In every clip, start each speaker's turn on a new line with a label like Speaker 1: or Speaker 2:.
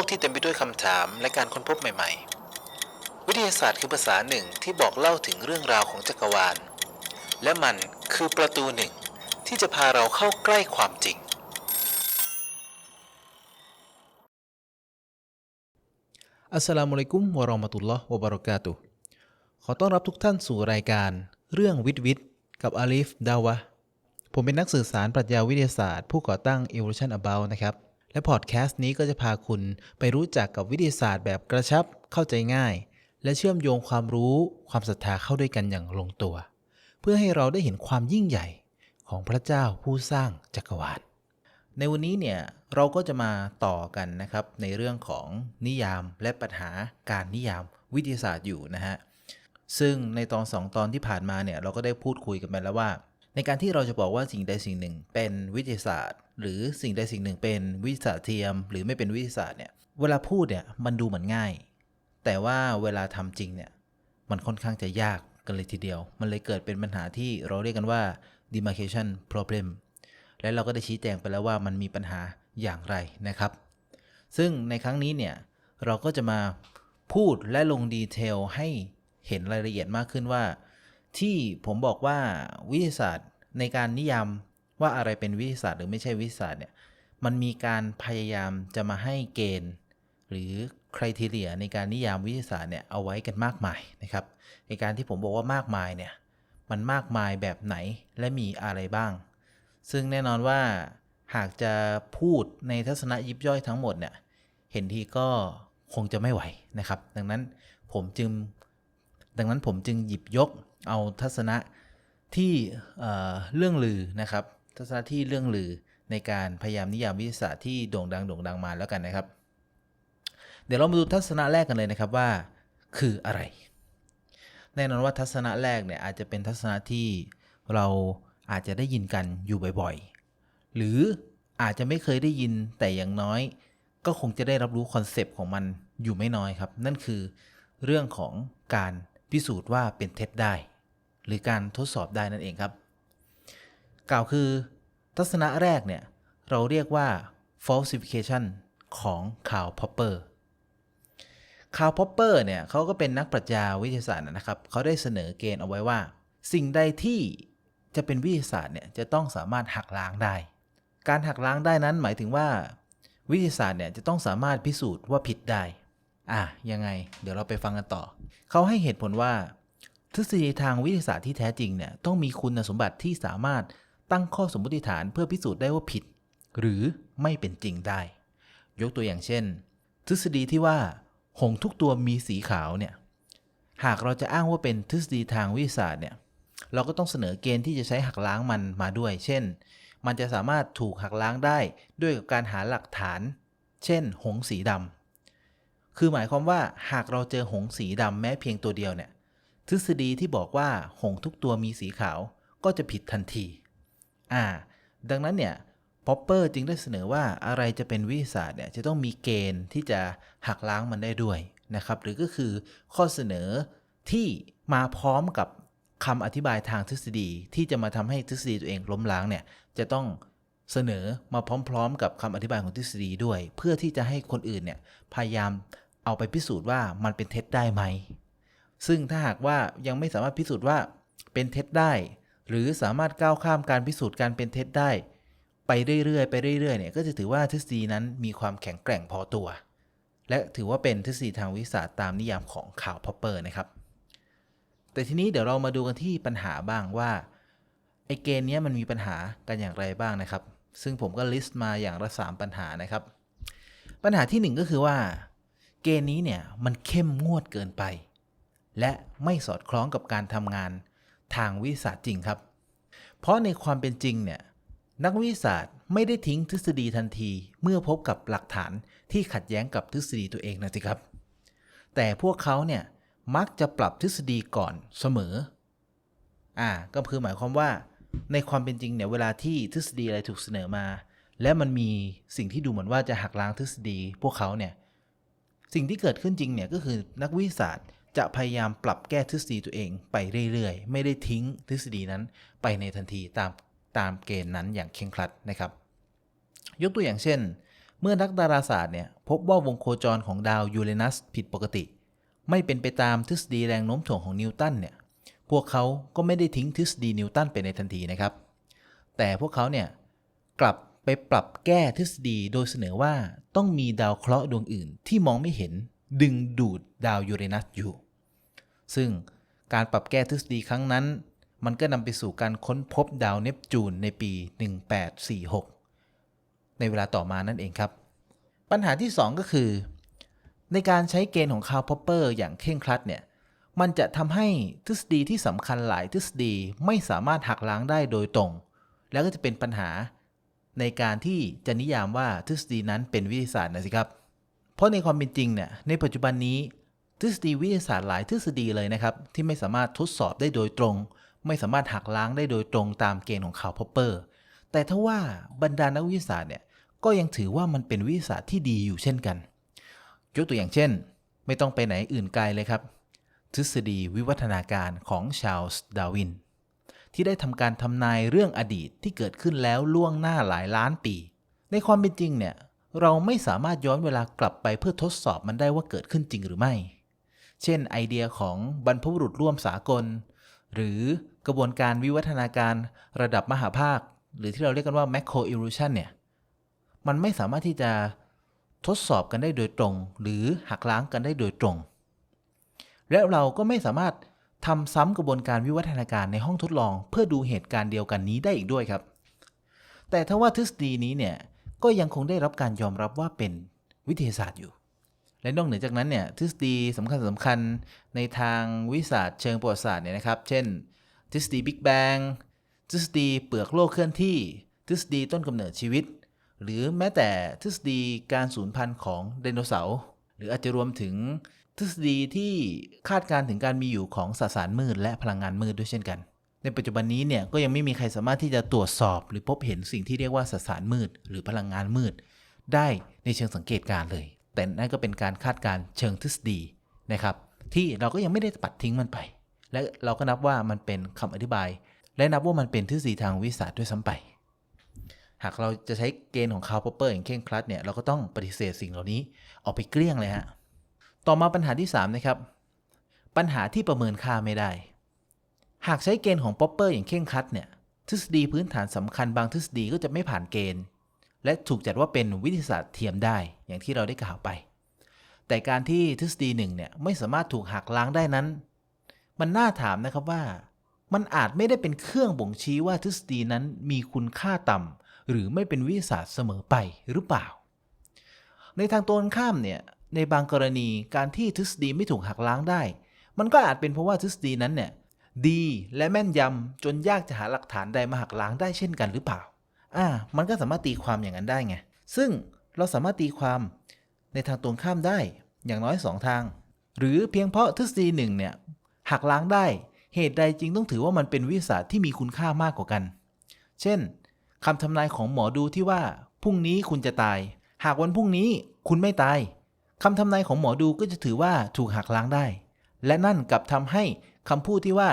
Speaker 1: กที่เต็มไปด้วยคำถามและการค้นพบใหม่ๆ วิทยาศาสตร์คือภาษาหนึ่งที่บอกเล่าถึงเรื่องราวของจักรวาล และมันคือประตูหนึ่งที่จะพาเราเข้าใกล้ความจริง อัสสลามุอะลัยกุมวะราะห์มะตุลลอฮ์วะบะเราะกาตุขอต้อนรับทุกท่านสู่รายการ เรื่องวิทย์วิทย์กับอาลีฟดาวะ ผมเป็นนักสื่อสารปรัชญาวิทยาศาสตร์ ผู้ก่อตั้ง Evolution About นะครับ และพอดแคสต์นี้ก็จะพาคุณไปรู้จักกับวิทยาศาสตร์แบบกระชับเข้าใจง่าย และเชื่อมโยงความรู้ความศรัทธาเข้าด้วยกันอย่างลงตัว เพื่อให้เราได้เห็นความยิ่งใหญ่ของพระเจ้าผู้สร้างจักรวาล ในวันนี้เนี่ยเราก็จะมาต่อกันนะครับในเรื่องของนิยามและปัญหาการนิยามวิทยาศาสตร์อยู่นะฮะซึ่งในตอนสองตอนที่ผ่านมาเนี่ยเราก็ได้พูดคุยกันไปแล้วว่า ในการที่เราจะบอกว่าสิ่งใดสิ่งหนึ่งเป็นวิทยาศาสตร์ หรือสิ่งใดสิ่งหนึ่งเป็นวิทยาศาสตร์เทียม หรือไม่เป็นวิทยาศาสตร์เนี่ยเวลาพูดเนี่ยมันดูเหมือนง่าย แต่ว่าเวลาทำจริงเนี่ยมันค่อนข้างจะยากกันเลยทีเดียว มันเลยเกิดเป็นปัญหาที่เราเรียกกันว่า demarcation problem และเราก็ได้ชี้แจงไปแล้วว่ามันมีปัญหาอย่างไรนะครับ ซึ่งในครั้งนี้เนี่ยเราก็จะมาพูดและลงดีเทลให้เห็นรายละเอียดมากขึ้นว่า ที่ผมบอกว่าวิทยาศาสตร์ในการนิยาม ว่าอะไรเป็นวิทยาศาสตร์หรือไม่ใช่วิทยาศาสตร์เนี่ยมันมีการพยายามจะมาให้เกณฑ์ หรือคุณทีเรียในการนิยามวิทยาศาสตร์เนี่ยเอาไว้กันมากมายนะครับ ในการที่ผมบอกว่ามากมายเนี่ยมันมากมายแบบไหนและมีอะไรบ้าง ซึ่งแน่นอนว่าหากจะพูดในทัศนะยิบย่อยทั้งหมดเนี่ยเห็นทีก็คงจะไม่ไหวนะครับ ดังนั้นผมจึงดังนั้นผมจึงหยิบยกเอาทัศนะที่เเรื่องลือนะครับ ทัศนะที่เรื่องลือในการพยายามนิยามวิทยาศาสตร์ที่โด่งดังโด่งดังมาแล้วกันนะครับ เดี๋ยวเรามาดูทัศนะแรกกันเลยนะครับว่า คืออะไร แน่นอนว่าทัศนะแรกเนี่ยอาจจะเป็นทัศนะที่เราอาจจะได้ยินกันอยู่บ่อยๆ หรืออาจจะไม่เคยได้ยินแต่อย่างน้อย ก็คงจะได้รับรู้คอนเซปต์ของมันอยู่ไม่น้อยครับ นั่นคือเรื่องของการพิสูจน์ว่าเป็นเท็จได้ หรือการทดสอบได้นั่นเองครับ กล่าวคือ ทัศนะแรกเนี่ย เราเรียกว่า falsification ของคาร์ลพอปเปอร์คาร์ลพอปเปอร์เนี่ยเขาก็เป็นนักปรัชญาวิทยาศาสตร์นะครับเขาได้เสนอเกณฑ์เอาไว้ว่า สิ่งใดที่จะเป็นวิทยาศาสตร์เนี่ยจะต้องสามารถหักล้างได้ การหักล้างได้นั้นหมายถึงว่า วิทยาศาสตร์เนี่ยจะต้องสามารถพิสูจน์ว่าผิดได้ อะยังไง เดี๋ยวเราไปฟังกันต่อ เขาให้เหตุผลว่า ทฤษฎีทางวิทยาศาสตร์ที่แท้จริงเนี่ยต้องมีคุณสมบัติที่สามารถ ตั้งข้อสมมติฐานเพื่อพิสูจน์ได้ว่าผิด หรือไม่เป็นจริงได้ ยกตัวอย่างเช่น ทฤษฎีที่ว่าหงทุกตัวมีสีขาวเนี่ยหากเราจะอ้างว่าเป็นทฤษฎีทางวิทยาศาสตร์เนี่ยเราก็ต้องเสนอเกณฑ์ที่จะใช้หักล้างมันมาด้วย เช่น มันจะสามารถถูกหักล้างได้ด้วยกับการหาหลักฐาน เช่น หงสีดำคือหมายความว่าหากเราเจอหงสีดำแม้เพียงตัวเดียวเนี่ยทฤษฎีที่บอกว่าหงทุกตัวมีสีขาวก็จะผิดทันที อ่า ดังนั้นเนี่ยป๊อปเปอร์จึงได้เสนอว่าอะไรจะเป็นวิทยาศาสตร์เนี่ยจะต้องมีเกณฑ์ที่จะหักล้างมันได้ด้วยนะครับ หรือก็คือข้อเสนอที่มาพร้อมกับคำอธิบายทางทฤษฎีที่จะมาทำให้ทฤษฎีตัวเองล้มล้างเนี่ยจะต้องเสนอมาพร้อมๆ กับคำอธิบายของทฤษฎีด้วย เพื่อที่จะให้คนอื่นเนี่ยพยายามเอาไปพิสูจน์ว่ามันเป็นเท็จได้ไหม ซึ่งถ้าหากว่ายังไม่สามารถพิสูจน์ว่าเป็นเท็จได้ หรือสามารถก้าวข้ามการพิสูจน์การเป็นเท็จได้ ไปเรื่อยๆไปเรื่อยๆเนี่ยก็จะถือว่าทฤษฎีนั้นมีความแข็งแกร่งพอตัว และถือว่าเป็นทฤษฎีทางวิทยาศาสตร์ตามนิยามของข่าวพอปเปอร์นะครับ แต่ทีนี้เดี๋ยวเรามาดูกันที่ปัญหาบ้างว่าไอเกณฑ์นี้มันมีปัญหากันอย่างไรบ้างนะครับ ซึ่งผมก็ลิสต์มาอย่างละสามปัญหานะครับ ปัญหาที่หนึ่งก็คือว่า เกณฑ์นี้เนี่ยมันเข้มงวดเกินไป และไม่สอดคล้องกับการทำงาน ทางวิทยาศาสตร์จริงครับ เพราะในความเป็นจริงเนี่ยนักวิทยาศาสตร์ไม่ได้ทิ้งทฤษฎีทันที เมื่อพบกับหลักฐานที่ขัดแย้งกับทฤษฎีตัวเองนะสิครับ แต่พวกเขาเนี่ยมักจะปรับทฤษฎีก่อนเสมอ อ่า ก็คือหมายความว่า ในความเป็นจริงเนี่ยเวลาที่ทฤษฎีอะไรถูกเสนอมา และมันมีสิ่งที่ดูเหมือนว่าจะหักล้างทฤษฎีพวกเขาเนี่ยสิ่งที่เกิดขึ้นจริงเนี่ยก็คือนักวิทยาศาสตร์ จะพยายามปรับแก้ทฤษฎีตัวเองไปเรื่อยๆ ไม่ได้ทิ้งทฤษฎีนั้นไปในทันทีตามตามเกณฑ์นั้นอย่างเคร่งครัดนะครับ ยกตัวอย่างเช่น เมื่อนักดาราศาสตร์เนี่ยพบว่าวงโคจรของดาวยูเรนัสผิดปกติ ไม่เป็นไปตามทฤษฎีแรงโน้มถ่วงของนิวตันเนี่ยพวกเขาก็ไม่ได้ทิ้งทฤษฎีนิวตันไปในทันทีนะครับ แต่พวกเขาเนี่ยกลับไปปรับแก้ทฤษฎีโดยเสนอว่าต้องมีดาวเคราะห์ดวงอื่นที่มองไม่เห็นดึงดูดดาวยูเรนัสอยู่ ซึ่งการปรับแก้ทฤษฎีครั้งนั้น มันก็นำไปสู่การค้นพบดาวเนปจูนในปี 1846 ในเวลาต่อมานั่นเองครับ ปัญหาที่ 2 ก็คือ ในการใช้เกณฑ์ของคาร์พอปเปอร์อย่างเคร่งครัดเนี่ยมันจะทำให้ทฤษฎีที่สำคัญหลายทฤษฎีไม่สามารถหักล้างได้โดยตรง แล้วก็จะเป็นปัญหาในการที่จะนิยามว่าทฤษฎีนั้นเป็นวิทยาศาสตร์นะสิครับ เพราะในความเป็นจริงเนี่ยในปัจจุบันนี้ ทฤษฎีวิทยาศาสตร์หลายทฤษฎีเลยนะครับ ที่ไม่สามารถทดสอบได้โดยตรง ไม่สามารถหักล้างได้โดยตรงตามเกณฑ์ของคาร์ลพอปเปอร์ แต่ถ้าว่าบรรดานักวิทยาศาสตร์เนี่ยก็ยังถือว่ามันเป็นวิทยาศาสตร์ที่ดีอยู่เช่นกันยกตัวอย่างเช่น ไม่ต้องไปไหนอื่นไกลเลยครับ ทฤษฎีวิวัฒนาการของชาลส์ดาวิน ที่ได้ทำการทำนายเรื่องอดีตที่เกิดขึ้นแล้วล่วงหน้าหลายล้านปี ในความเป็นจริงเนี่ยเราไม่สามารถย้อนเวลากลับไปเพื่อทดสอบมันได้ว่าเกิดขึ้นจริงหรือไม่ เช่นไอเดียของบรรพบุรุษร่วมสากล หรือกระบวนการวิวัฒนาการระดับมหาภาค หรือที่เราเรียกกันว่า macro evolution เนี่ย มันไม่สามารถที่จะทดสอบกันได้โดยตรง หรือหักล้างกันได้โดยตรง และเราก็ไม่สามารถทำซ้ำกระบวนการวิวัฒนาการในห้องทดลอง เพื่อดูเหตุการณ์เดียวกันนี้ได้อีกด้วยครับ แต่ถ้าว่าทฤษฎีนี้เนี่ยก็ยังคงได้รับการยอมรับว่าเป็นวิทยาศาสตร์อยู่ และนอกเหนือจากนั้นเนี่ยทฤษฎีสำคัญสำคัญในทางวิทยาศาสตร์เชิงประวัติศาสตร์เนี่ยนะครับ เช่น ทฤษฎีบิ๊กแบงทฤษฎีเปลือกโลกเคลื่อนที่ ทฤษฎีต้นกำเนิดชีวิต หรือแม้แต่ทฤษฎีการสูญพันธุ์ของไดโนเสาร์หรืออาจจะรวมถึงทฤษฎีที่คาดการณ์ถึงการมีอยู่ของสสารมืดและพลังงานมืดด้วยเช่นกัน ในปัจจุบันนี้เนี่ยก็ยังไม่มีใครสามารถที่จะตรวจสอบหรือพบเห็นสิ่งที่เรียกว่าสสารมืด หรือพลังงานมืด ได้ในเชิงสังเกตการเลย แต่นั่นก็เป็นการคาดการเชิงทฤษฎีนะครับ ที่เราก็ยังไม่ได้ปัดทิ้งมันไป และเราก็นับว่ามันเป็นคำอธิบาย และนับว่ามันเป็นทฤษฎีทางวิทยาศาสตร์ด้วยซ้ำไป หากเราจะใช้เกณฑ์ของคาร์พอเปอร์อย่างเคร่งครัดเนี่ยเราก็ต้องปฏิเสธสิ่งเหล่านี้ออกไปเกลี้ยงเลยฮะต่อมาปัญหาที่ 3 นะครับ ปัญหาที่ประเมินค่าไม่ได้ หากใช้เกณฑ์ของป๊อปเปอร์อย่างเคร่งครัดเนี่ยทฤษฎีพื้นฐานสำคัญบางทฤษฎีก็จะไม่ผ่านเกณฑ์ และถูกจัดว่าเป็นวิทยาศาสตร์เทียมได้อย่างที่เราได้กล่าวไป แต่การที่ทฤษฎีหนึ่งเนี่ยไม่สามารถถูกหักล้างได้นั้น มันน่าถามนะครับว่า มันอาจไม่ได้เป็นเครื่องบ่งชี้ว่าทฤษฎีนั้นมีคุณค่าต่ำหรือไม่เป็นวิทยาศาสตร์เสมอไปหรือเปล่า ในทางตรงข้ามเนี่ยในบางกรณีการที่ทฤษฎีไม่ถูกหักล้างได้ มันก็อาจเป็นเพราะว่าทฤษฎีนั้นเนี่ยดีและแม่นยำจนยากจะหาหลักฐานใดมาหักล้างได้เช่นกันหรือเปล่า อ่ามันก็สามารถตีความอย่างนั้นได้ไง ซึ่งเราสามารถตีความในทางตรงข้ามได้อย่างน้อย 2 ทาง หรือเพียงเพราะทฤษฎีหนึ่งเนี่ยหักล้างได้ เหตุใดจึงต้องถือว่ามันเป็นวิทยาศาสตร์ที่มีคุณค่ามากกว่ากัน เช่นคำทำนายของหมอดูที่ว่าพรุ่งนี้คุณจะตาย หากวันพรุ่งนี้คุณไม่ตายคำทำนายของหมอดูก็จะถือว่าถูกหักล้างได้ และนั่นกลับทำให้คำพูดที่ว่า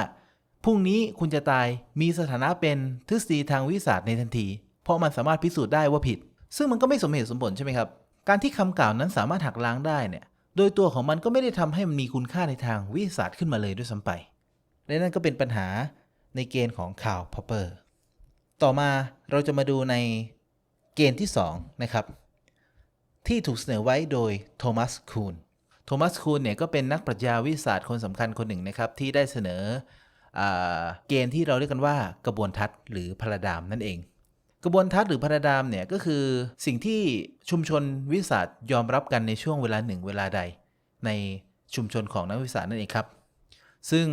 Speaker 1: พรุ่งนี้คุณจะตายมีสถานะเป็นทฤษฎีทางวิทยาศาสตร์ในทันที เพราะมันสามารถพิสูจน์ได้ว่าผิด ซึ่งมันก็ไม่สมเหตุสมผลใช่ไหมครับ การที่คำกล่าวนั้นสามารถหักล้างได้เนี่ยโดยตัวของมันก็ไม่ได้ทำให้มันมีคุณค่าในทางวิทยาศาสตร์ขึ้นมาเลยด้วยซ้ำไป และนั่นก็เป็นปัญหาในเกณฑ์ของคาร์ลพอปเปอร์ ต่อมาเราจะมาดูในเกณฑ์ที่ 2 นะครับ ที่ถูกเสนอไว้โดยโทมัสคูน โทมัสคูนเนี่ยก็เป็นนักปรัชญาวิทยาศาสตร์คนสำคัญคนหนึ่งนะครับ ที่ได้เสนอ เกณฑ์ที่เราเรียกกันว่ากระบวนทัศน์หรือพาราดามนั่นเอง กระบวนทัศน์หรือพาราดามเนี่ยก็คือสิ่งที่ชุมชนวิทยาสตร์ยอมรับกันในช่วงเวลาหนึ่งเวลาใด ในชุมชนของนักวิทยาสตร์นั่นเองครับ ซึ่ง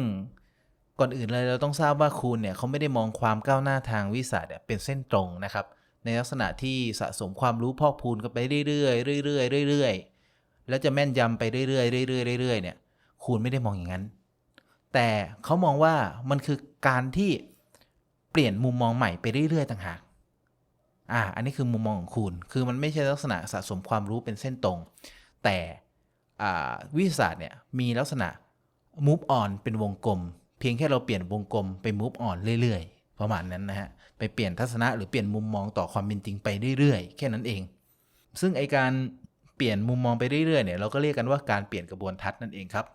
Speaker 1: ก่อนอื่นเลยเราต้องทราบว่าคูณเนี่ยเขาไม่ได้มองความก้าวหน้าทางวิสตร์เนี่ยเป็นเส้นตรงนะครับ ในลักษณะที่สะสมความรู้พอกพูนกันไปเรื่อยๆเรื่อยๆเรื่อยๆแล้วจะแม่นยำไปเรื่อยๆเรื่อยๆเรื่อยๆเนี่ยคูณไม่ได้มองอย่างนั้น แต่เขามองว่ามันคือการที่เปลี่ยนมุมมองใหม่ไปเรื่อย ๆ ต่างหาก อ่า อันนี้คือมุมมองของคุณ คือมันไม่ใช่ลักษณะสะสมความรู้เป็นเส้นตรง แต่อ่าวิทยาศาสตร์เนี่ยมีลักษณะ move on เป็นวงกลม เพียงแค่เราเปลี่ยนวงกลมไป move on เรื่อยๆ ประมาณนั้นนะฮะ ไปเปลี่ยนทัศนะหรือเปลี่ยนมุมมองต่อความเป็นจริงไปเรื่อยๆ แค่นั้นเอง ซึ่งไอการเปลี่ยนมุมมองไปเรื่อยๆ เนี่ยเราก็เรียกกันว่าการเปลี่ยนกระบวนทัศน์นั่นเองครับ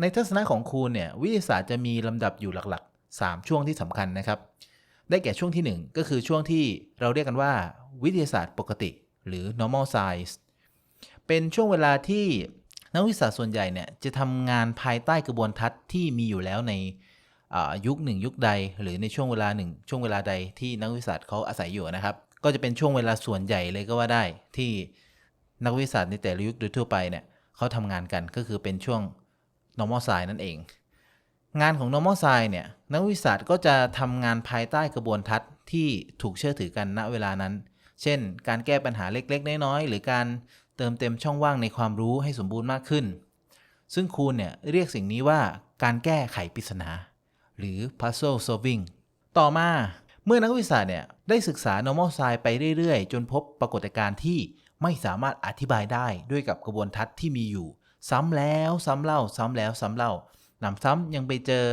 Speaker 1: ในทัศนะของคูณเนี่ยวิทยาศาสตร์จะมีลำดับอยู่หลักๆ 3 ช่วงที่สำคัญนะครับ ได้แก่ช่วงที่ 1 ก็คือช่วงที่เราเรียกกันว่า วิทยาศาสตร์ปกติ หรือ normal science เป็นช่วงเวลาที่นักวิทยาศาสตร์ส่วนใหญ่เนี่ยจะทำงานภายใต้กระบวนทัศน์ที่มีอยู่แล้วในยุคหนึ่งยุคใด หรือในช่วงเวลาหนึ่งช่วงเวลาใดที่นักวิทยาศาสตร์เขาอาศัยอยู่นะครับ ก็จะเป็นช่วงเวลาส่วนใหญ่เลยก็ว่าได้ที่นักวิทยาศาสตร์ในแต่ละยุคโดยทั่วไปเนี่ยเขาทำงานกันก็คือเป็นช่วง normal science นั่นเอง งานของ normal science เนี่ยนักวิทยาศาสตร์ก็จะทำงานภายใต้กระบวนทัศน์ที่ถูกเชื่อถือกันณเวลานั้น เช่น การแก้ปัญหาเล็กๆ น้อยๆ หรือการเติมเต็มช่องว่างในความรู้ให้สมบูรณ์มากขึ้น ซึ่งคูณเนี่ยเรียกสิ่งนี้ว่าการแก้ไขปริศนา หรือ puzzle solving ต่อมาเมื่อนักวิทยาศาสตร์เนี่ยได้ศึกษา normal science ไปเรื่อยๆ จนพบปรากฏการณ์ที่ไม่สามารถอธิบายได้ด้วยกับกระบวนทัศน์ที่มีอยู่ ซ้ำแล้วซ้ำเล่า ซ้ำแล้วซ้ำเล่าหนำซ้ำยังไปเจอ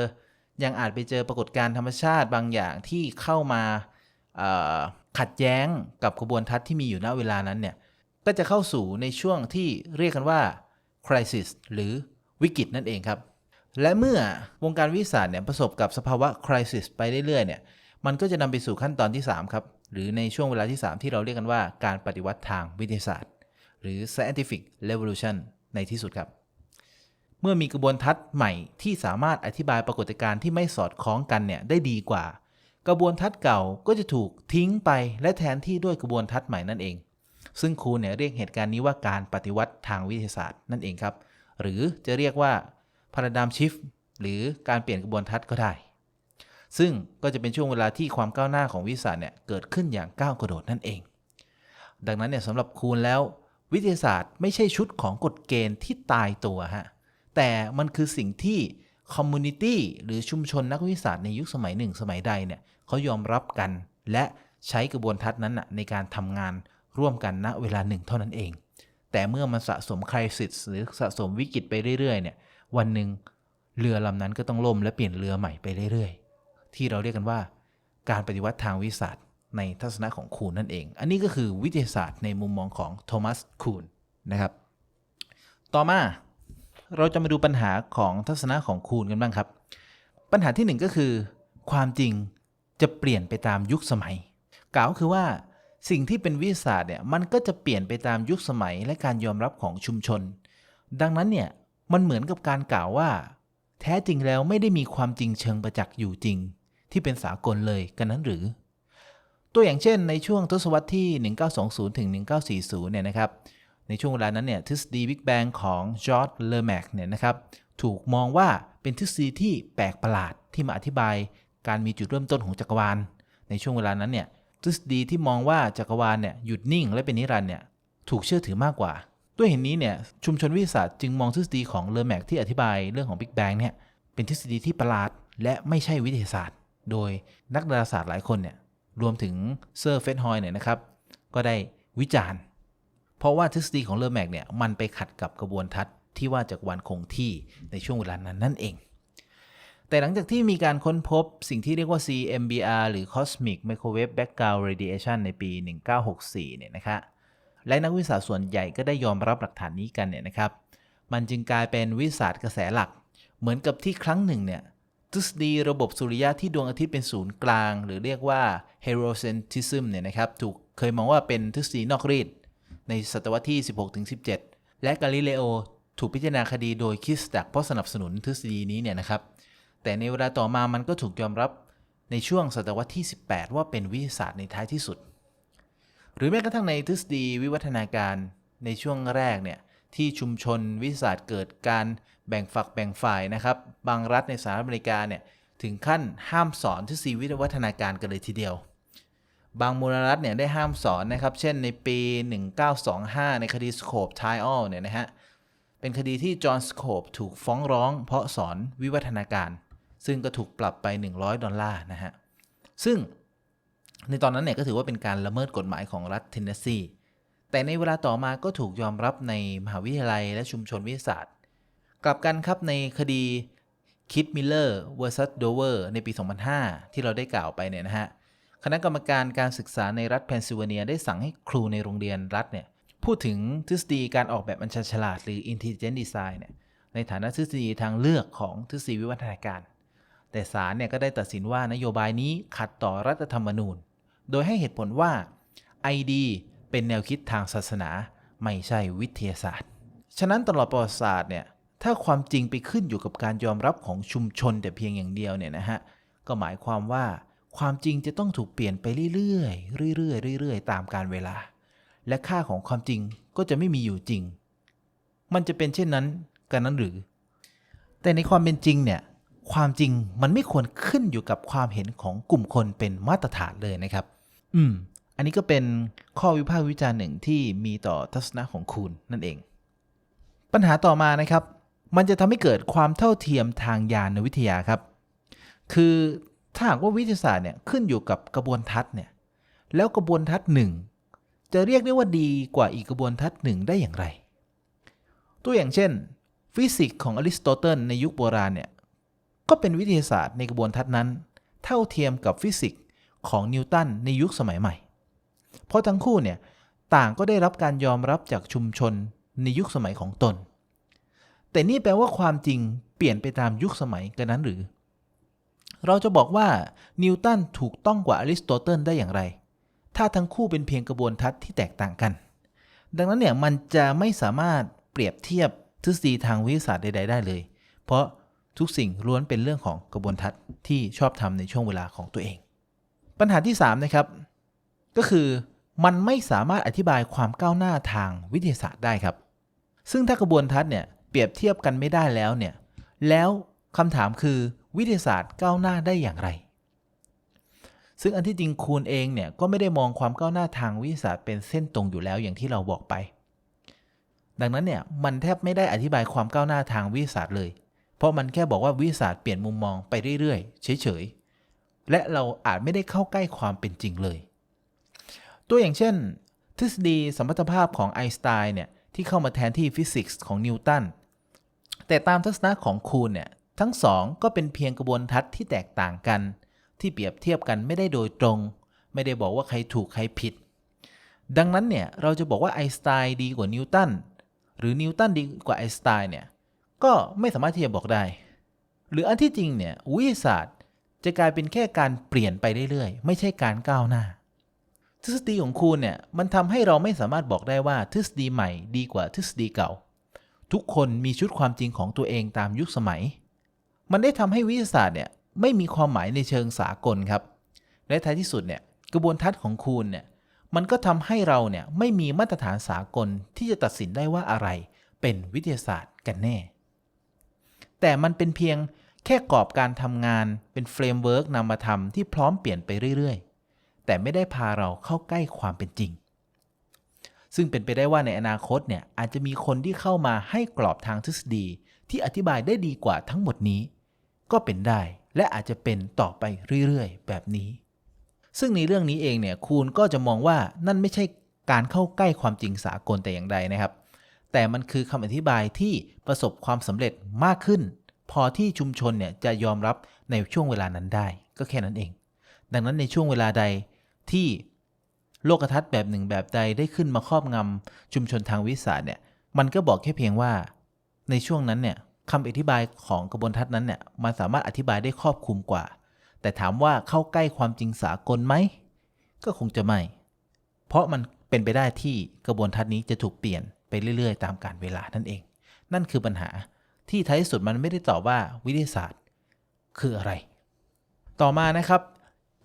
Speaker 1: ยังอาจไปเจอปรากฏการณ์ธรรมชาติบางอย่างที่เข้ามาขัดแย้งกับกระบวนทัศน์ที่มีอยู่ณเวลานั้นเนี่ยก็จะเข้าสู่ในช่วงที่เรียกกันว่า crisis หรือวิกฤตนั่นเองครับ และเมื่อวงการวิทยาศาสตร์เนี่ยประสบกับสภาวะ crisis ไปเรื่อยๆเนี่ยมันก็จะนำไปสู่ขั้นตอนที่ 3 ครับ หรือในช่วงเวลาที่ 3 ที่เราเรียกกันว่าการปฏิวัติทางวิทยาศาสตร์ หรือ scientific revolution ในที่สุดครับ เมื่อมีกระบวนทัศน์ใหม่ที่สามารถอธิบายปรากฏการณ์ที่ไม่สอดคล้องกันเนี่ยได้ดีกว่า กระบวนทัศน์เก่าก็จะถูกทิ้งไปและแทนที่ด้วยกระบวนทัศน์ใหม่นั่นเอง ซึ่งครูเนี่ยเรียกเหตุการณ์นี้ว่าการปฏิวัติทางวิทยาศาสตร์นั่นเองครับ หรือจะเรียกว่า paradigm shift หรือการเปลี่ยนกระบวนทัศน์ก็ได้ ซึ่งก็จะเป็นช่วงเวลาที่ความก้าวหน้าของวิทยาศาสตร์เนี่ยเกิดขึ้นอย่างก้าวกระโดดนั่นเอง ดังนั้นเนี่ยสำหรับคูณแล้ว วิทยาศาสตร์ไม่ใช่ชุดของกฎเกณฑ์ที่ตายตัวฮะ แต่มันคือสิ่งที่คอมมูนิตี้หรือชุมชนนักวิทยาศาสตร์ในยุคสมัยหนึ่งสมัยใดเนี่ยเขายอมรับกัน และใช้กระบวนทัศน์นั้นนะในการทำงานร่วมกันณเวลาหนึ่งเท่านั้นเอง แต่เมื่อมันสะสมคริสิสหรือสะสมวิกฤตไปเรื่อยๆเนี่ยวันหนึ่งเรือลำนั้นก็ต้องล่มและเปลี่ยนเรือใหม่ไปเรื่อยๆ ที่เราเรียกกันว่า การปฏิวัติทางวิทยาศาสตร์ ในทัศนะของคูณนั่นเอง อันนี้ก็คือวิทยาศาสตร์ในมุมมองของโทมัสคูณนะครับ ต่อมาเราจะมาดูปัญหาของทัศนะของคูณกันบ้างครับ ปัญหาที่หนึ่งก็คือ ความจริงจะเปลี่ยนไปตามยุคสมัย กล่าวคือว่าสิ่งที่เป็นวิทยาศาสตร์เนี่ยมันก็จะเปลี่ยนไปตามยุคสมัยและการยอมรับของชุมชน ดังนั้นเนี่ยมันเหมือนกับการกล่าวว่า แท้จริงแล้วไม่ได้มีความจริงเชิงประจักษ์อยู่จริง ที่เป็นสากลเลยกันนั้นหรือ ตัวอย่างเช่นในช่วงทศวรรษที่ 1920 ถึง 1940 เนี่ยนะครับ ในช่วงเวลานั้นเนี่ยทฤษฎีบิ๊กแบงของจอร์จเลอแมกเนี่ยนะครับถูกมองว่าเป็นทฤษฎีที่แปลกประหลาดที่มาอธิบาย การมีจุดเริ่มต้นของจักรวาล ในช่วงเวลานั้นเนี่ยทฤษฎีที่มองว่าจักรวาลเนี่ยหยุดนิ่งและเป็นนิรันดร์เนี่ยถูกเชื่อถือมากกว่า ด้วยเหตุนนี้เนี่ยชุมชนวิทยาศาสตร์จึงมองทฤษฎีของเลอแมกที่อธิบายเรื่องของบิ๊กแบงเนี่ยเป็นทฤษฎีที่ประหลาด และไม่ใช่วิทยาศาสตร์ โดยนักดาราศาสตร์หลายคนเนี่ย รวมถึงเซอร์เฟสฮอยเนี่ยนะครับ ก็ได้วิจารณ์ เพราะว่าทฤษฎีของเลอแมกเนี่ยมันไปขัดกับกระบวนทัศน์ที่ว่าจักวาลคงที่ในช่วงเวลานั้นนั่นเอง แต่หลังจากที่มีการค้นพบสิ่งที่เรียกว่า CMBR หรือ Cosmic Microwave Background Radiation ในปี 1964 เนี่ยนะครับและนักวิทยาศาสตร์ส่วนใหญ่ก็ได้ยอมรับหลักฐานนี้กันเนี่ยนะครับ มันจึงกลายเป็นวิทยาศาสตร์กระแสหลัก เหมือนกับที่ครั้งหนึ่งเนี่ย ทฤษฎีระบบสุริยะที่ดวงอาทิตย์เป็นศูนย์กลาง หรือเรียกว่า heliocentricism เนี่ยนะครับถูกเคยมองว่าเป็นทฤษฎีนอกรีดในศตวรรษที่ 16-17 และกาลิเลโอถูกพิจารณาคดีโดยคริสตักเพราะสนับสนุนทฤษฎีนี้เนี่ยนะครับ แต่ในเวลาต่อมามันก็ถูกยอมรับในช่วงศตวรรษที่ 18 ว่าเป็นวิทยาศาสตร์ในท้ายที่สุด หรือแม้กระทั่งในทฤษฎีวิวัฒนาการในช่วงแรกเนี่ยที่ชุมชนวิทยาศาสตร์เกิดการ แบ่งฝักแบ่งฝ่ายนะครับ บางรัฐในสหรัฐอเมริกาเนี่ยถึงขั้นห้ามสอนทฤษฎีวิวัฒนาการกันเลยทีเดียว บางมูลรัฐเนี่ยได้ห้ามสอนนะครับ เช่นในปี 1925 ในคดีสโคปไทออลเนี่ยนะฮะ เป็นคดีที่จอห์นสโคปถูกฟ้องร้อง เพราะสอนวิวัฒนาการ ซึ่งก็ถูกปรับไป 100 ดอลลาร์นะฮะ ซึ่งในตอนนั้นเนี่ยก็ถือว่าเป็นการละเมิดกฎหมายของรัฐเทนเนสซีแต่ในเวลาต่อมาก็ถูกยอมรับในมหาวิทยาลัยและชุมชนวิทยาศาสตร์ กลับกันครับในคดีคิดมิลเลอร์ vs Dover ในปี 2005 ที่เราได้กล่าวไปเนี่ยนะฮะ คณะกรรมการการศึกษาในรัฐเพนซิลเวเนีย ได้สั่งให้ครูในโรงเรียนรัฐเนี่ย พูดถึงทฤษฎีการออกแบบอัญชันฉลาดหรือ intelligent design เนี่ย ในฐานะทฤษฎีทางเลือกของทฤษฎีวิวัฒนาการ แต่ศาลเนี่ยก็ได้ตัดสินว่านโยบายนี้ขัดต่อรัฐธรรมนูญ โดยให้เหตุผลว่า ID เป็นแนวคิดทางศาสนา ไม่ใช่วิทยาศาสตร์ ฉะนั้นตลอดประวัติศาสตร์เนี่ย ถ้าความจริงไปขึ้นอยู่กับการยอมรับของชุมชนแต่เพียงอย่างเดียวเนี่ยนะฮะก็หมายความว่าความจริงจะต้องถูกเปลี่ยนไปเรื่อยๆเรื่อยๆเรื่อยๆ ตามกาลเวลา และค่าของความจริงก็จะไม่มีอยู่จริง มันจะเป็นเช่นนั้นกันนั้นหรือ แต่ในความเป็นจริงเนี่ยความจริงมันไม่ควรขึ้นอยู่กับความเห็นของกลุ่มคนเป็นมาตรฐานเลยนะครับ อืม อันนี้ก็เป็นข้อวิพากษ์วิจารณ์หนึ่งที่มีต่อทัศนะของคุณนั่นเอง ปัญหาต่อมานะครับ มันจะทำให้เกิดความเท่าเทียมทางญาณวิทยาครับ คือถ้าหากว่าวิทยาศาสตร์เนี่ยขึ้นอยู่กับกระบวนทัศน์เนี่ย แล้วกระบวนทัศน์หนึ่งจะเรียกได้ว่าดีกว่าอีกกระบวนทัศน์หนึ่งได้อย่างไร ตัวอย่างเช่น ฟิสิกส์ของอริสโตเติลในยุคโบราณเนี่ย ก็เป็นวิทยาศาสตร์ในกระบวนทัศน์นั้น เท่าเทียมกับฟิสิกส์ของนิวตันในยุคสมัยใหม่ เพราะทั้งคู่เนี่ยต่างก็ได้รับการยอมรับจากชุมชนในยุคสมัยของตน แต่นี่แปลว่าความจริงเปลี่ยนไปตามยุคสมัยกันนั้นหรือ เราจะบอกว่านิวตันถูกต้องกว่าอริสโตเติลได้อย่างไร ถ้าทั้งคู่เป็นเพียงกระบวนทัศน์ที่แตกต่างกัน ดังนั้นเนี่ยมันจะไม่สามารถเปรียบเทียบทฤษฎีทางวิทยาศาสตร์ใด ๆ ได้เลย เพราะทุกสิ่งล้วนเป็นเรื่องของกระบวนทัศน์ที่ชอบทำในช่วงเวลาของตัวเอง ปัญหาที่ 3 นะครับ ก็คือมันไม่สามารถอธิบายความก้าวหน้าทางวิทยาศาสตร์ได้ครับ ซึ่งถ้ากระบวนทัศน์เนี่ย ปรียบเทียบกันไม่ได้แล้วเนี่ย แล้วคำถามคือวิทยาศาสตร์ก้าวหน้าได้อย่างไร ซึ่งอันที่จริงคูณเองเนี่ยก็ไม่ได้มองความก้าวหน้าทางวิทยาศาสตร์เป็นเส้นตรงอยู่แล้วอย่างที่เราบอกไป ดังนั้นเนี่ยมันแทบไม่ได้อธิบายความก้าวหน้าทางวิทยาศาสตร์เลย เพราะมันแค่บอกว่าวิทยาศาสตร์เปลี่ยนมุมมองไปเรื่อยๆ เฉยๆ และเราอาจไม่ได้เข้าใกล้ความเป็นจริงเลย ตัวอย่างเช่น ทฤษฎีสมรรถภาพของไอน์สไตน์เนี่ยที่เข้ามาแทนที่ฟิสิกส์ของนิวตัน แต่ตามทัศนะของคูณเนี่ยทั้งสองก็เป็นเพียงกระบวนทัศน์ที่แตกต่างกัน ที่เปรียบเทียบกันไม่ได้โดยตรง ไม่ได้บอกว่าใครถูกใครผิด ดังนั้นเนี่ยเราจะบอกว่าไอน์สไตน์ดีกว่านิวตันหรือนิวตันดีกว่าไอน์สไตน์เนี่ยก็ไม่สามารถที่จะบอกได้ หรืออันที่จริงเนี่ยวิทยาศาสตร์จะกลายเป็นแค่การเปลี่ยนไปเรื่อยๆ ไม่ใช่การก้าวหน้า ทฤษฎีของคุณเนี่ยมันทำให้เราไม่สามารถบอกได้ว่าทฤษฎีใหม่ดีกว่าทฤษฎีเก่า ทุกคนมีชุดความจริงของตัวเองตามยุคสมัย มันได้ทำให้วิทยาศาสตร์เนี่ยไม่มีความหมายในเชิงสากลครับ และท้ายที่สุดเนี่ยกระบวนทัศน์ของคุณเนี่ยมันก็ทำให้เราเนี่ยไม่มีมาตรฐานสากลที่จะตัดสินได้ว่าอะไร เป็นวิทยาศาสตร์กันแน่ แต่มันเป็นเพียงแค่กรอบการทำงานเป็นเฟรมเวิร์กนำมาทำที่พร้อมเปลี่ยนไปเรื่อยๆ แต่ไม่ได้พาเราเข้าใกล้ความเป็นจริง ซึ่งเป็นไปได้ว่าในอนาคตเนี่ยอาจจะมีคนที่เข้ามาให้กรอบทางทฤษฎี ที่อธิบายได้ดีกว่าทั้งหมดนี้ ก็เป็นได้และอาจจะเป็นต่อไปเรื่อยๆ แบบนี้ ซึ่งในเรื่องนี้เองเนี่ยคูณก็จะมองว่านั่นไม่ใช่การเข้าใกล้ความจริงสากลแต่อย่างใดนะครับ แต่มันคือคำอธิบายที่ประสบความสำเร็จมากขึ้น พอที่ชุมชนเนี่ยจะยอมรับในช่วงเวลานั้นได้ ก็แค่นั้นเอง ดังนั้นในช่วงเวลาใดที่ โลกทัศน์แบบหนึ่งแบบใดได้ขึ้นมาครอบงำชุมชนทางวิทยาเนี่ยมันก็บอกแค่เพียงว่า ในช่วงนั้นเนี่ยคำอธิบายของกระบวนทัศน์นั้นเนี่ยมันสามารถอธิบายได้ครอบคลุมกว่า แต่ถามว่าเข้าใกล้ความจริงสากลไหมก็คงจะไม่ เพราะมันเป็นไปได้ที่กระบวนทัศน์นี้จะถูกเปลี่ยนไปเรื่อย ๆ ตามกาลเวลานั่นเอง นั่นคือปัญหาที่ท้ายสุดมันไม่ได้ตอบว่าวิทยาศาสตร์ คืออะไร ต่อมานะครับ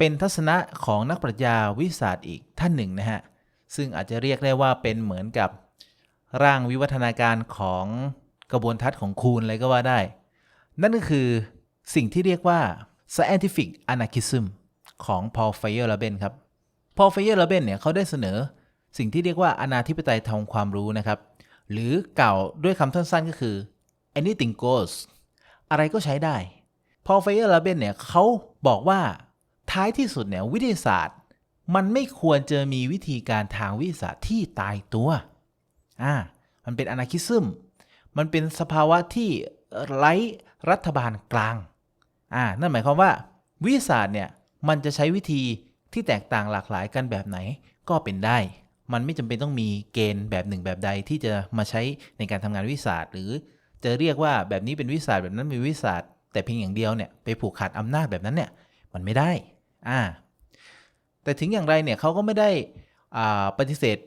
Speaker 1: เป็นทัศนะของนักปรัชญาวิทยาศาสตร์อีกท่านหนึ่งนะฮะ ซึ่งอาจจะเรียกได้ว่าเป็นเหมือนกับร่างวิวัฒนาการของกระบวนทัศน์ของคูณเลยก็ว่าได้ นั่นก็คือสิ่งที่เรียกว่า scientific anarchism ของ Paul Feyerabend ครับ Paul Feyerabend เนี่ยเขาได้เสนอสิ่งที่เรียกว่าอนาธิปไตยทางความรู้นะครับ หรือกล่าวด้วยคำสั้นๆก็คือ anything goes อะไรก็ใช้ได้ Paul Feyerabend เนี่ยเขาบอกว่า ท้ายที่สุดเนี่ยวิทยาศาสตร์ มันไม่ควรจะมีวิธีการทางวิทยาศาสตร์ที่ตายตัวอ่ามันเป็นอนาคิซึมมันเป็นสภาวะที่ไร้รัฐบาลกลางอ่านั่นหมายความว่าวิทยาศาสตร์เนี่ยมันจะใช้วิธีที่แตกต่างหลากหลายกันแบบไหนก็เป็นได้ มันไม่จำเป็นต้องมีเกณฑ์แบบหนึ่งแบบใดที่จะมาใช้ในการทำงานวิทยาศาสตร์ หรือจะเรียกว่าแบบนี้เป็นวิทยาศาสตร์แบบนั้นเป็นวิทยาศาสตร์แต่เพียงอย่างเดียวเนี่ยไปผูกขาดอำนาจแบบนั้นเนี่ยมันไม่ได้ อ่าแต่ถึงอย่างไรเนี่ยเขาก็ไม่ได้อ่าปฏิเสธ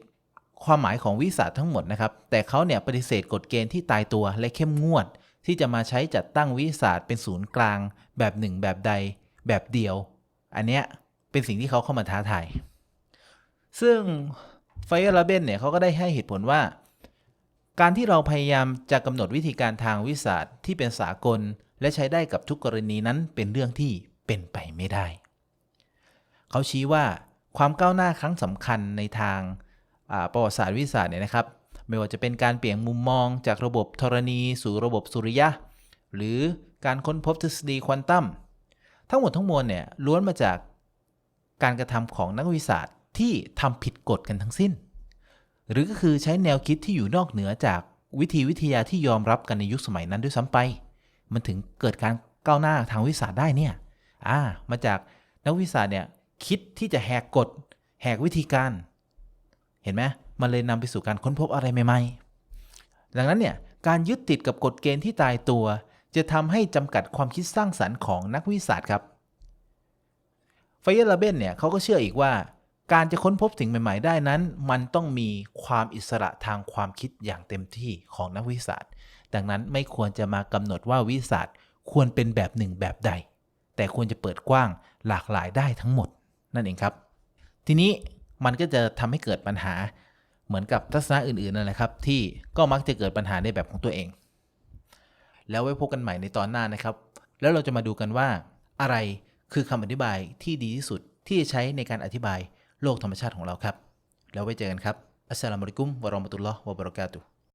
Speaker 1: ความหมายของวิทยาทั้งหมดนะครับ แต่เขาเนี่ยปฏิเสธกฎเกณฑ์ที่ตายตัวและเข้มงวด ที่จะมาใช้จัดตั้งวิทยาเป็นศูนย์กลาง แบบหนึ่งแบบใดแบบเดียว อันเนี้ยเป็นสิ่งที่เขาเข้ามาท้าทาย ซึ่งไฟเออร์ลาเบนเนี่ยเขาก็ได้ให้เหตุผลว่า การที่เราพยายามจะกำหนดวิธีการทางวิทยาที่เป็นสากล และใช้ได้กับทุกกรณีนั้นเป็นเรื่องที่เป็นไปไม่ได้ เขาชี้ว่าความก้าวหน้าครั้งสำคัญในทางประวัติศาสตร์วิทยาศาสตร์เนี่ยนะครับ ไม่ว่าจะเป็นการเปลี่ยนมุมมองจากระบบธรณี สู่ระบบสุริยะ หรือการค้นพบทฤษฎีควอนตัมทั้งหมดทั้งมวลเนี่ยล้วนมาจากการกระทำของนักวิทยาศาสตร์ที่ทำผิดกฎกันทั้งสิ้น หรือก็คือใช้แนวคิดที่อยู่นอกเหนือจากวิธีวิทยาที่ยอมรับกันในยุคสมัยนั้นด้วยซ้ำไป มันถึงเกิดการก้าวหน้าทางวิทยาศาสตร์ได้เนี่ยอ่ามาจากนักวิทยาศาสตร์เนี่ย คิดที่จะแหกกฎแหกวิธีการ เห็นไหมมันเลยนำไปสู่การค้นพบอะไรใหม่ๆ ดังนั้นเนี่ยการยึดติดกับกฎเกณฑ์ที่ตายตัว จะทำให้จำกัดความคิดสร้างสรรค์ของนักวิทยาศาสตร์ครับไฟเยอร์ลาเบนเนี่ยเขาก็เชื่ออีกว่า การจะค้นพบสิ่งใหม่ ๆ ได้นั้น มันต้องมีความอิสระทางความคิดอย่างเต็มที่ของนักวิทยาศาสตร์ ดังนั้นไม่ควรจะมากำหนดว่าวิทยาศาสตร์ควรเป็นแบบหนึ่งแบบใด แต่ควรจะเปิดกว้างหลากหลายได้ทั้งหมด นั่นเองครับ ทีนี้มันก็จะทำให้เกิดปัญหาเหมือนกับทัศนะอื่นๆนั่นแหละครับ ที่ก็มักจะเกิดปัญหาในแบบของตัวเอง แล้วไว้พบกันใหม่ในตอนหน้านะครับ แล้วเราจะมาดูกันว่า อะไรคือคำอธิบายที่ดีที่สุดที่จะใช้ในการอธิบายโลกธรรมชาติของเราครับ แล้วไว้เจอกันครับอัสสลามุอะลัยกุมวะเราะมะตุลลอฮ์วะบะเราะกาตุฮ์